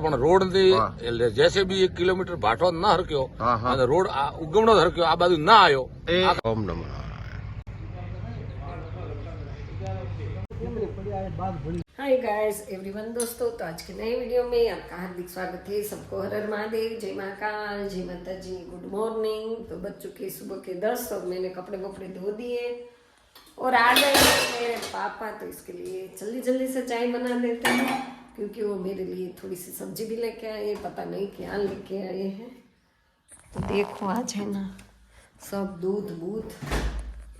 પણ રોડ થી હા. એટલે જેસીબી એક કિલોમીટર ભાટો ન હરક્યો હા, હા. અને રોડ આ ઉગમણો જ હરક્યો આ બાજુ ના આવ્યો એ ઓમ નમઃ નારાયણ हाय गाइस एवरीवन दोस्तों तो आज के नए वीडियो में आपका हार्दिक स्वागत है सबको हर हर महादेव जय महाकाल जय माता जी गुड मॉर्निंग तो बज चुके सुबह के दस और मैंने कपड़े वपड़े धो दिए और आ गए हैं मेरे पापा तो इसके लिए जल्दी जल्दी से चाय बना देते हैं क्योंकि वो मेरे लिए थोड़ी सी सब्ज़ी भी लेके आए, पता नहीं क्या लेके आए हैं। तो देखो आज है ना, सब दूध बूध,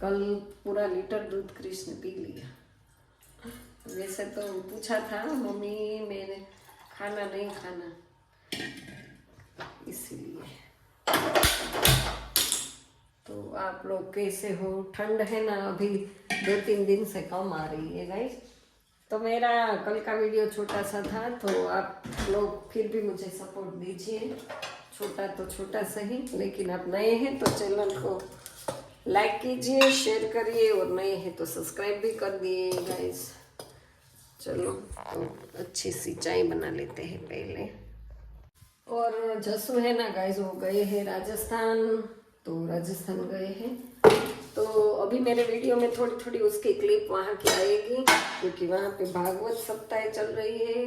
कल पूरा लीटर दूध कृष्ण पी लिया। वैसे तो पूछा था, मम्मी, मैंने खाना नहीं खाना। इसीलिए। तो आप लोग कैसे हो? ठंड है ना, अभी दो तीन दिन से कम आ रही है गाइस तो मेरा कल का वीडियो छोटा सा था तो आप लोग फिर भी मुझे सपोर्ट दीजिए। छोटा तो छोटा सही लेकिन आप नए हैं तो चैनल को लाइक कीजिए शेयर करिए, और नए हैं तो सब्सक्राइब भी कर दिए गाइस चलो तो अच्छी सी चाय बना लेते हैं पहले। और जसू है ना गाइस वो गए हैं राजस्थान तो राजस्थान गए हैं। तो अभी मेरे वीडियो में थोड़ी थोड़ी उसकी क्लिप वहाँ की आएगी, क्योंकि वहाँ पे भागवत सप्ताह चल रही है।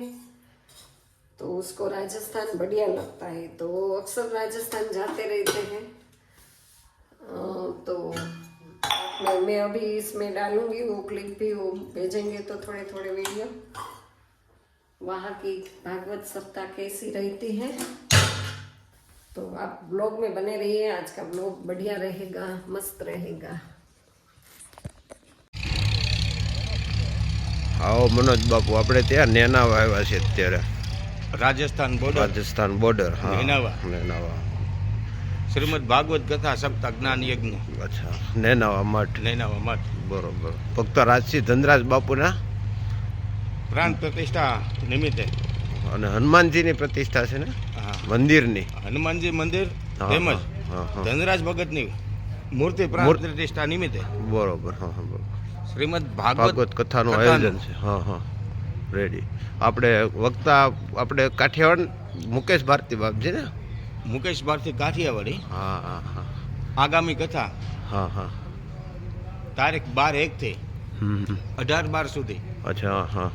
तो उसको राजस्थान बढ़िया लगता है। तो अक्सर राजस्थान जाते रहते हैं। तो मैं मैं अभी इसमें डालूँगी, वो क्लिप भी वो भेजेंगे तो थोड़े थोड़े वीडियो। वहाँ की भागवत सप्ताह कैसी रहती है? तो आप ब्लॉग में बने रहिए आज का ब्लॉग बढ़िया रहेगा मस्त रहेगा આવો મનોજ બાપુ આપણે ત્યાં નેનાવા આવ્યા છે અત્યારે રાજસ્થાન બોર્ડર રાજસ્થાન બોર્ડર હા નેનાવા. નેનાવા શ્રીમદ ભાગવત કથા સપ્તાહ જ્ઞાન યજ્ઞ અચ્છા નેનાવા મઠ નૈનાવા મઠ બરોબર ભક્ત રાજસિંહ ધનરાજ બાપુના પ્રાણ પ્રતિષ્ઠા નિમિત્તે અને હનુમાનજીની પ્રતિષ્ઠા છે ને હા, મંદિરની. હનુમાનજી મંદિર તેમજ. ધનરાજ ભગતની મૂર્તિ પ્રાણ. પ્રતિષ્ઠા નિમિત્તે. બરોબર હા હા શ્રીમદ ભાગવત ભાગવત કથાનું આયોજન છે. હા હા. રેડી આપણે વક્તા આપણે કાઠિયાવાડ મુકેશ ભારતી બાપજી ને? મુકેશ ભારતી કાઠિયાવાડી. હા હા હા. આગામી કથા. હા હા. તારીખ બાર એક થી. અઢાર બાર સુધી. અચ્છા હા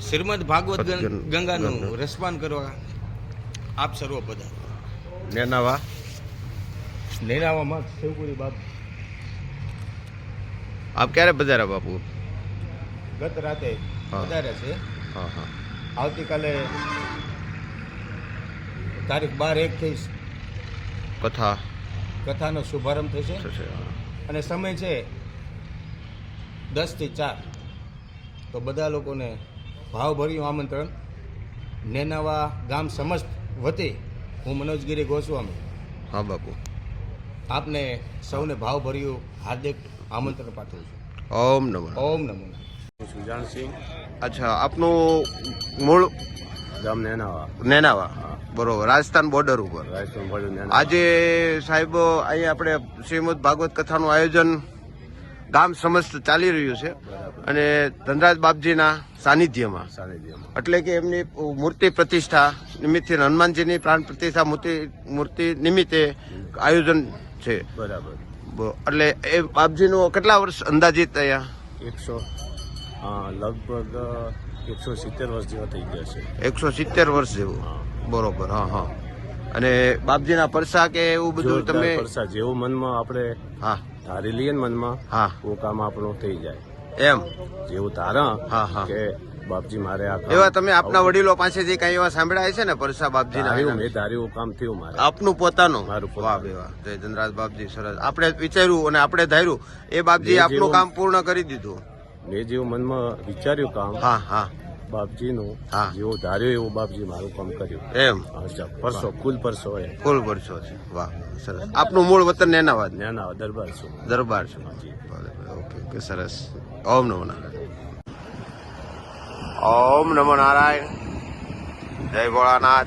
શ્રીમદ ભાગવત ગંગાનું રસપાન કરવા આપ સર્વ બધા. નેનાવા. નેનાવામાં શિવપુરી બાપ. આપ ક્યારે પધાર્યા બાપુ? ગત રાતે પધાર્યા છે. હા હા. આવતીકાલે તારીખ બાર એક થઈ કથા. કથાનો શુભારંભ થશે. થશે અને સમય છે દસથી ચાર. તો બધા લોકોને ભાવભર્યું આમંત્રણ. નેનાવા ગામ સમસ્ત વતી હું મનોજગીરી ગોસ્વામી. હા બાપુ. આપને સૌને ભાવભર્યું હાર્દિક આમંત્રણ પાઠવું છું. ઓમ નમો. ઓમ નમો. હું સુજાનસિંહ અચ્છા આપનું મૂળ? ગામ નેનાવા. નેનાવા. બરોબર રાજસ્થાન બોર્ડર ઉપર. રાજસ્થાન બોર્ડર આજે સાહેબ અહીંયા આપણે શ્રીમદ ભાગવત કથાનું આયોજન ગામ સમસ્ત ચાલી રહ્યું છે. અને ધનરાજ બાપજીના સાનિધ્યમાં. એટલે કે એમની મૂર્તિ પ્રતિષ્ઠા નિમિત્તે હનુમાનજીની પ્રાણ પ્રતિષ્ઠા મૂર્તિ મૂર્તિ નિમિત્તે આયોજન છે. બરાબર. એટલે એ બાપજીનું કેટલા વર્ષ અંદાજિત અહીંયા એકસો લગભગ એકસો સિત્તેર વર્ષ જેવા થઈ ગયા છે. એકસો સિત્તેર વર્ષ જેવું. બરોબર હા હા. અને બાપજીના પરસા કે એવું બધું તમે પરસા જેવું મનમાં આપણે હા. ધારી લઈએ ને મનમાં હા. હું કામ આપણું થઈ જાય. એમ? જેવું તારા હા, હા. કે બાપજી મારે આ એવા તમે આપના વડીલો પાસેથી કઈ એવા સાંભળ્યા છે ને પરસા બાપજી ના મેં ધાર્યું કામ થયું મારે. આપનું પોતાનું? મારું વાહ વાહ જય ધનરાજ બાપજી સરસ. આપણે વિચાર્યું અને આપણે ધાર્યું. એ બાપજી આપનું કામ પૂર્ણ કરી દીધું. મેં જેવું મનમાં વિચાર્યું કામ. હા હા. બાપજીનું હા. ધાર્યો એવો બાપજી મારું કામ કર્યું. એમ? અચ્છા પરસો કુલ પરસો એ. ફૂલ પરસો છે. વાહ સરસ. આપનું મૂળ વતન નેનાવાદ? નેનાવાદ દરબાર છું. દરબાર છે. ઓકે ઓકે સરસ. ઓમ નમો નારાયણ. ઓમ નમો નારાયણ. જય ભોળાનાથ.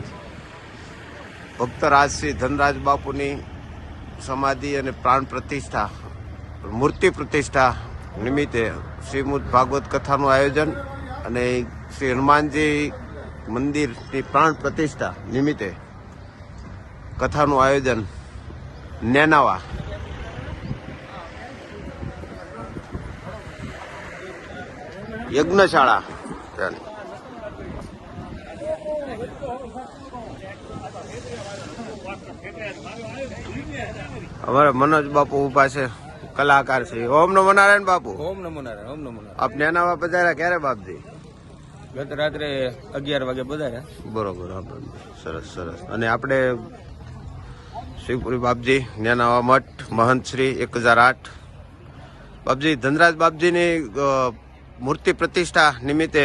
ભક્ત રાજશ્રી ધનરાજ બાપુની સમાધિ અને પ્રાણ પ્રતિષ્ઠા મૂર્તિ પ્રતિષ્ઠા નિમિત્તે શ્રીમદ ભાગવત કથાનું આયોજન અને શ્રી હનુમાનજી મંદિરની પ્રાણ પ્રતિષ્ઠા નિમિત્તે કથાનું આયોજન નેનાવા. યજ્ઞશાળા. અમારે મનોજ બાપુ ઊભા છે કલાકાર છે. ઓમ નમો નારાયણ બાપુ. ઓમ નમો નારાયણ ઓમ નમો નારાયણ. આપ નેનાવા પધાર્યા ક્યારે બાપજી? ગત રાત્રે અગિયાર વાગે પધાર્યા. બરોબર હા, બરોબર. સરસ સરસ. અને આપણે શિવપુરી બાપજી જ્ઞાનાવા મઠ મહંત શ્રી એક હજાર આઠ. બાપજી ધનરાજ બાપજીની મૂર્તિ પ્રતિષ્ઠા નિમિત્તે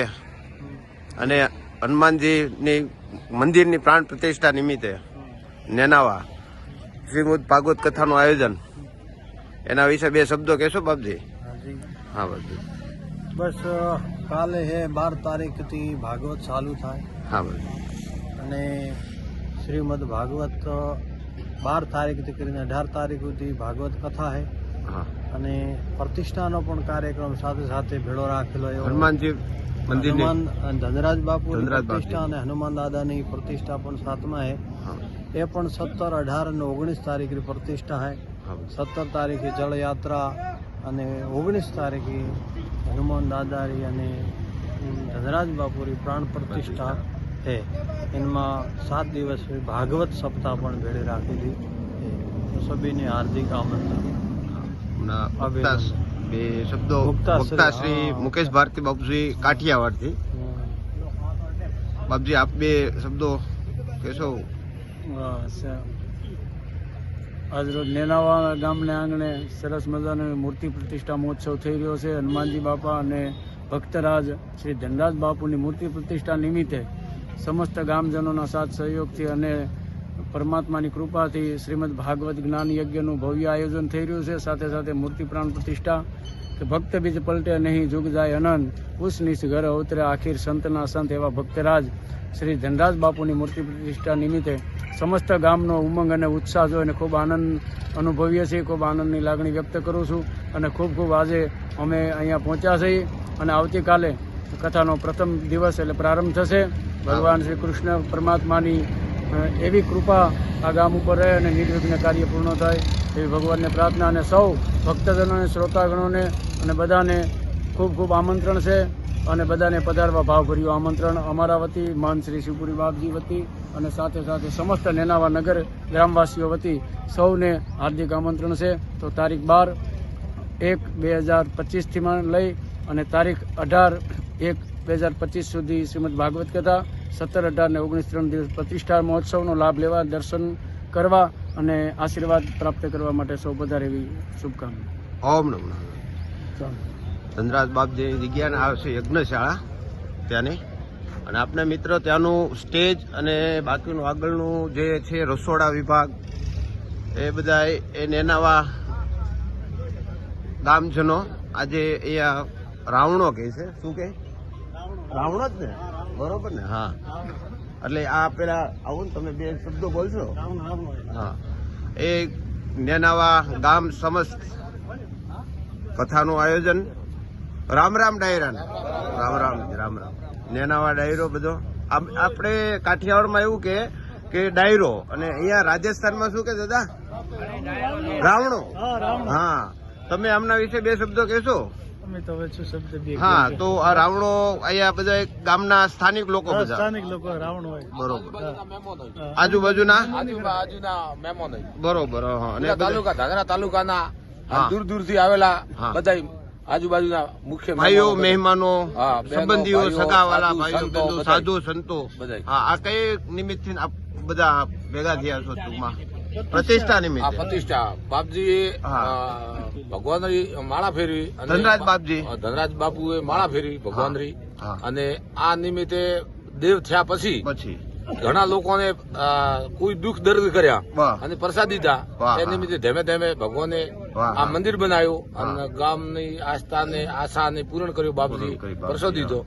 અને હનુમાનજીની મંદિરની પ્રાણ પ્રતિષ્ઠા નિમિત્તે નેનાવા શ્રીમદ ભાગવત કથાનું આયોજન. એના વિશે બે શબ્દો કહેશો બાપજી? હા બાપજી. બસ કાલે હે બાર તારીખથી ભાગવત ચાલુ થાય. હા અને શ્રીમદ ભાગવત બાર તારીખથી કરીને અઢાર તારીખ સુધી ભાગવત કથા હે. અને પ્રતિષ્ઠાનો પણ કાર્યક્રમ સાથે સાથે ભેળો રાખેલો હનુમાનજી હનુમાન અને ધનરાજ બાપુ. પ્રતિષ્ઠા અને હનુમાન દાદાની પ્રતિષ્ઠા પણ સાતમા હે. એ પણ સત્તર અઢાર અને ઓગણીસ તારીખની પ્રતિષ્ઠા હે. સત્તર તારીખે જળયાત્રા અને ઓગણીસ તારીખે હનુમાન દાદારી અને ધનરાજ બાપુરી પ્રાણ પ્રતિષ્ઠા છે. એમાં સાત દિવસ ભાગવત સપ્તાહ પણ ભેળે રાખેલી છે. તો સભીને હાર્દિક આમંત્રણ. બે શબ્દો. મુક્તાશ્રી, શ્રી મુકેશ ભારતી બાપુજી કાઠિયાવાડથી. બાપજી આપ બે શબ્દો કહેશો? આજરોજ નેનાવા ગામને આંગણે સરસ મજાનો મૂર્તિ પ્રતિષ્ઠા મહોત્સવ થઈ રહ્યો છે. હનુમાનજી બાપા અને ભક્તરાજ શ્રી ધનરાજ બાપુની મૂર્તિ પ્રતિષ્ઠા નિમિત્તે સમસ્ત ગામજનોના સાથ સહયોગથી અને પરમાત્માની કૃપાથી શ્રીમદ ભાગવત જ્ઞાન યજ્ઞનું ભવ્ય આયોજન થઈ રહ્યું છે. સાથે સાથે મૂર્તિ પ્રાણ પ્રતિષ્ઠા, કે ભક્ત બીજ પલટે નહીં, જુગ જાય અનંત, ઉસ નિશ ઘર અવતરે આખીર સંતના સંત એવા ભક્તરાજ શ્રી ધનરાજ બાપુની મૂર્તિ પ્રતિષ્ઠા નિમિત્તે સમસ્ત ગામનો ઉમંગ અને ઉત્સાહ જોઈને ખૂબ આનંદ અનુભવીએ છીએ. ખૂબ આનંદની લાગણી વ્યક્ત કરું છું અને ખૂબ ખૂબ આજે અમે અહીંયા પહોંચ્યા છીએ અને આવતીકાલે કથાનો પ્રથમ દિવસ એટલે પ્રારંભ થશે. ભગવાન શ્રી કૃષ્ણ પરમાત્માની એવી કૃપા આ ગામ ઉપર રહે અને નિર્વિઘ્ન કાર્ય પૂર્ણ થાય એવી ભગવાનને પ્રાર્થના અને સૌ ભક્તજનોને, શ્રોતાગણોને અને બધાને ખૂબ ખૂબ આમંત્રણ છે. અને બધાને પધારવા ભાવભર્યું આમંત્રણ. અમારા વતી માન શ્રી શિવપુરી બાપજી વતી અને સાથે સાથે સમસ્ત નેનાવા નગર ગ્રામવાસીઓ વતી સૌને હાર્દિક આમંત્રણ છે. તો તારીખ બાર એક બે હજાર પચીસથી લઈ અને તારીખ અઢાર એક બે હજાર પચીસ સુધી શ્રીમદ ભાગવત કથા સત્તર અઢાર ને ઓગણીસ ત્રણ દિવસ પ્રતિષ્ઠા મહોત્સવનો લાભ લેવા દર્શન કરવા અને આશીર્વાદ પ્રાપ્ત કરવા માટે સૌ વધારે એવી શુભકામના. ઓમ નમો નારાયણ. ધનરાજ બાપજીની જગ્યાને આવશે યજ્ઞશાળા ત્યાંની. અને આપણે મિત્રો ત્યાંનું સ્ટેજ અને બાકીનું આગળનું જે છે રસોડા વિભાગ, એ બધા એ નેનાવા ગામજનો આજે અહીંયા રાવણો કહે છે. શું કહે? રાવણો જ ને? બરોબર ને? હા. એટલે આ પેલા આવું ને તમે બે શબ્દો બોલશો. હા. એ નેનાવા ગામ સમસ્ત કથાનું આયોજન રામ રામ ડાયરા રામ રામ રામ રામ. નેનાવા ડાયરો બધો. આપણે કાઠિયાવાડમાં એવું કે કે ડાયરો. અને અહીંયા રાજસ્થાનમાં શું કે દાદા? રાવણો. હા. તમે આમના વિશે બે શબ્દો કહેશો? અમે તો હવે શું શબ્દ બે હા તો આ રાવણો અહીંયા બધા એક ગામના સ્થાનિક લોકો બધા. સ્થાનિક લોકો રાવણ હોય. બરોબર. આજુબાજુના આજુબાજુના? મહેમાનો બરોબર અને તાલુકા ધાગરા તાલુકાના દૂર દૂરથી આવેલા બધા આજુબાજુના મુખ્ય ભાઈઓ મહેમાનો સંબંધીઓ સગાવાલા ભાઈઓ બંધુ સાધુ સંતો. આ કઈ નિમિત્તથી આપ બધા ભેગા થયા છો ટૂંકમાં? પ્રતિષ્ઠા નિમિત્ત. પ્રતિષ્ઠા. બાપજી ભગવાન માળા ફેરવી ધનરાજ બાપજી. ધનરાજ બાપુએ માળા ફેરવી ભગવાનરી હા. અને આ નિમિત્તે દેવ થયા પછી પછી. ઘણા લોકોને કોઈ દુઃખ દર્દ કર્યા અને પ્રસાદ દીધા. એ નિમિત્તે ધીમે ધીમે ભગવાને. આ મંદિર બનાવ્યું અને ગામની આસ્થાને આશાને પૂરણ કર્યું બાપજી પરસો દીધો.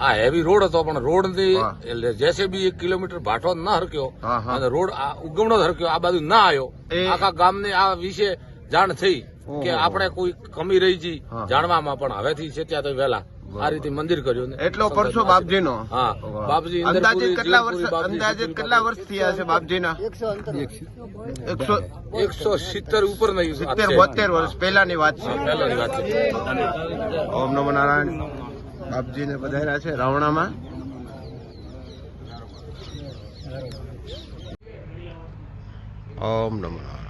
આ હેવી રોડ હતો પણ રોડની. એટલે જેસે બી એક કિલોમીટર ભાટો ના હરક્યો. અને રોડ ઉગમણો હરક્યો આ બાજુ ના આવ્યો. આખા ગામને આ વિશે જાણ થઈ કે આપણે કોઈ કમી રહી જી જાણવામાં પણ હવેથી છે ત્યાં તો વહેલા. આ રીતે મંદિર કર્યું ને એટલો પરસો બાપજીનો. હા બાપજી અંદાજે કેટલા વર્ષ બાપજી અંદાજે કેટલા વર્ષ થયા છે બાપજીના? એકસો એકસો સિત્તેર ઉપર નહીં સિત્તેર બોતેર વર્ષ પહેલાની વાત છે. પહેલાની વાત છે. ઓમ નમો નારાયણ. બાપજીને પધાર્યા છે રાવણામાં. ઓમ નમો નારાયણ.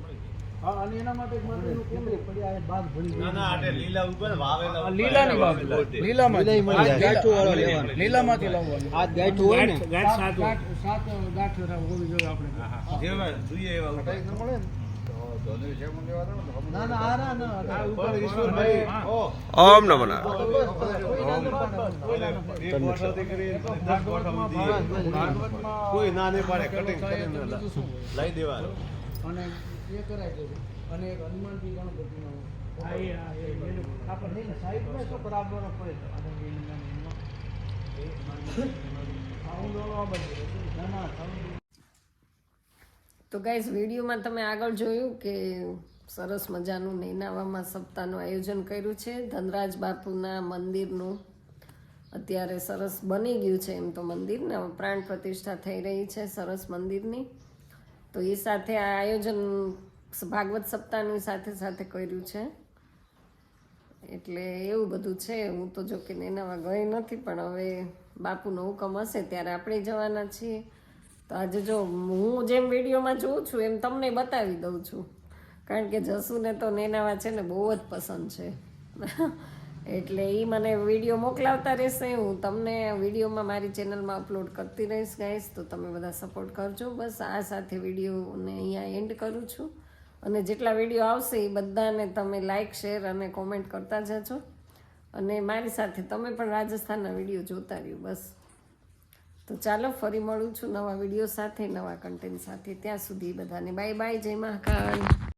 લીલામાંથી લીલામાંથી લાવવાનું. આ ગાંઠું હોય ને. સાત સાત ગાંઠ હોવી જોઈએ આપણે. ના? ના આ ના ના. આ ઉપર ઈશ્વરભાઈ. ઓમ નમો નારાયણ કોઈ ના પાડે. કટિંગ લઈ દેવાનું. અને એ અને એક હનુમાનજી ગણપતિનો સાઈડમાં તો બરાબર પડે તો ગાઈઝ વિડીયોમાં તમે આગળ જોયું કે સરસ મજાનું નૈનાવામાં સપ્તાહનું આયોજન કર્યું છે ધનરાજ બાપુના મંદિરનું અત્યારે સરસ બની ગયું છે એમ તો મંદિર ને પ્રાણ પ્રતિષ્ઠા થઈ રહી છે સરસ મંદિરની તો એ સાથે આ આયોજન ભાગવત સપ્તાહની સાથે સાથે કર્યું છે. એટલે એવું બધું છે. હું તો જો કે નેનાવા ગઈ નથી, પણ હવે બાપુનો હુકમ હશે ત્યારે આપણે જવાના છીએ. તો આજે જો હું જેમ વિડીયોમાં જોઉં છું, એમ તમને બતાવી દઉં છું. કારણ કે જસુને તો નેનાવા છે ને બહુ જ પસંદ છે. એટલે એ મને વીડિયો મોકલાવતા રહેશે, હું તમને વિડીયોમાં મારી ચેનલમાં અપલોડ કરતી રહીશ ગાઈશ તો તમે બધા સપોર્ટ કરજો. બસ આ સાથે વિડીયોને અહીંયા એન્ડ કરું છું. અને જેટલા વીડિયો આવશે એ બધાને તમે લાઇક શેર અને કોમેન્ટ કરતા જજો. અને મારી સાથે તમે પણ રાજસ્થાનના વીડિયો જોતા રહ્યો, બસ. તો ચાલો ફરી મળું છું નવા વીડિયો સાથે, નવા કન્ટેન્ટ સાથે. ત્યાં સુધી બધાને બાય બાય જય મહાકાલ.